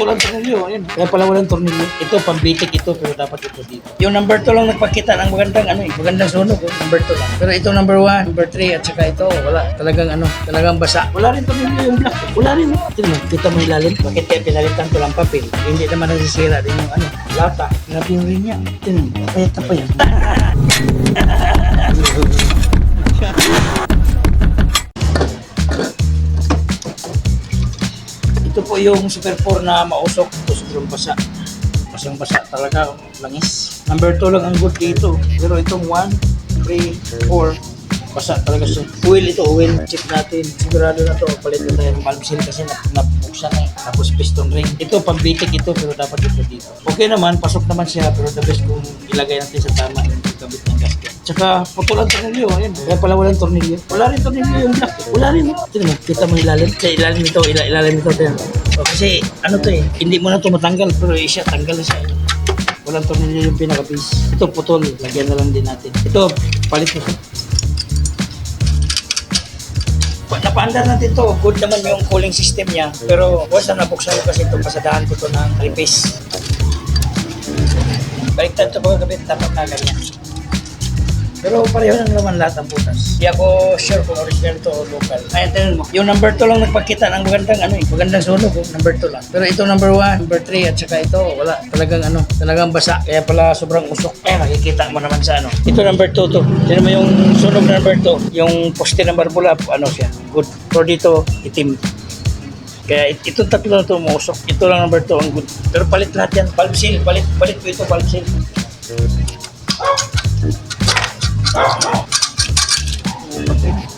putulan tornilyo. Ayan. Kaya pala walang tornilyo. Ito, pambitik ito, pero dapat ito dito. Yung number 2 lang nagpakita ng magandang ano eh. Magandang sunog. Oh. Number 2 lang. Pero ito number 1, number 3, at saka ito, wala. Talagang ano, talagang basa. Wala rin tornilyo yung black. Wala rin. oh. Tingnan mo, kita mo yung lalim. Bakit kaya pinalitan ko lang papel? Hindi naman nasisira din yung ano, lata. Grabe yung rin niya. Tingnan mo, payat na pa. Ito po yung Super 4 na mausok. Ito sobrang basa. Basang basa talaga. Langis. Number 2 lang ang good dito. Pero itong 1, 3, 4, basa talaga siya. Oil ito, oil. Check natin. Sigurado na to. Palit na tayo ng valve seal kasi nap eh. Tapos piston ring. Ito, pambitik ito pero dapat ito dito. Okay naman, pasok naman siya pero the best kung ilagay natin sa tama yung kabit ng gasket. Tsaka putulan tornilyo. Ayan. Kaya pala walang tornilyo. Wala rin tornilyo yung black. Wala rin. Tingnan mo, kita mo ilalim. Sa ilalim nito, ila ilalim nito. Tingnan mo. O, kasi ano to eh, hindi mo na to matanggal pero eh, siya, tanggal na siya. Walang tornilyo yung pinaka-base. Ito putol, lagyan na lang din natin. Ito, palit na siya. Pa- Napaandar natin to. Good naman yung cooling system niya. Pero once na nabuksan ko kasi ito, pasadahan ko to ng repis. Baliktad ito pagkakabit, dapat na ganyan. Pero pareho ng laman lahat ang butas. Hindi ako sure kung original to o local. Ay, tingnan mo. Yung number 2 lang nagpakita ng magandang ano eh. Magandang sunog oh. Number 2 lang. Pero ito number 1, number 3 at saka ito wala. Talagang ano, talagang basa. Kaya pala sobrang usok. Eh, makikita mo naman sa ano. Ito number 2 to. Tingnan mo yung sunog number 2. Yung poste ng barbula, ano siya. Good. Pero dito, itim. Kaya it- ito tatlo na to mausok. Ito lang number 2 ang good. Pero palit lahat yan. Seal. Palit, palit ko ito, valve seal.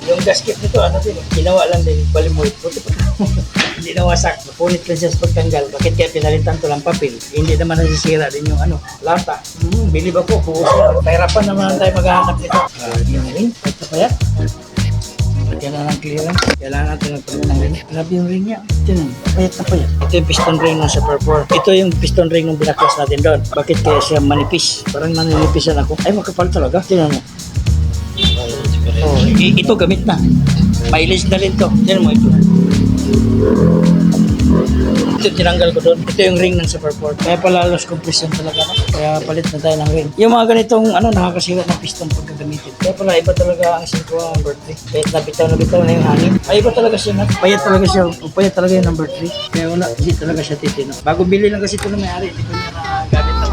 Yung gasket nito, ano din, ginawa lang din, balimoy. Buti pa. Hindi nawasak. Napunit lang siya sa pagtanggal. Bakit kaya pinalitan ko lang papel? Hindi naman nasisira din yung ano, lata. Hmm, bilib ako, buhos na. Pahirapan naman tayo maghahanap nito. Ah, yung ring, ito pa yan. Kailangan ng clearance. Kailangan natin ng ring. Grabe yung ring niya. Ito na, payat na payat. Ito yung piston ring ng Super 4. Ito yung piston ring ng binaklas natin doon. Bakit kaya siya manipis? Parang naninipisan ako. Ay, makapal talaga. Tingnan mo. Oh, ito gamit na. Mileage na rin to. Tingnan mo ito. Ito tinanggal ko doon. Ito yung ring ng Super 4. Kaya pala loss compression talaga na. Kaya palit na tayo ng ring. Yung mga ganitong ano, nakakasira ng piston pag gagamitin. Kaya pala iba talaga ang Synchro number 3. Kahit nabitaw na bitaw na yung hangin. Ay iba talaga siya. na. Payat talaga siya. Payat talaga yung number 3. Kaya wala, hindi talaga siya titino. Bago bili lang kasi ito na may-ari. Hindi ko niya nagamit na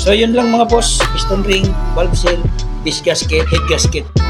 So yun lang mga boss. Piston ring, valve seal, disc gasket, head gasket.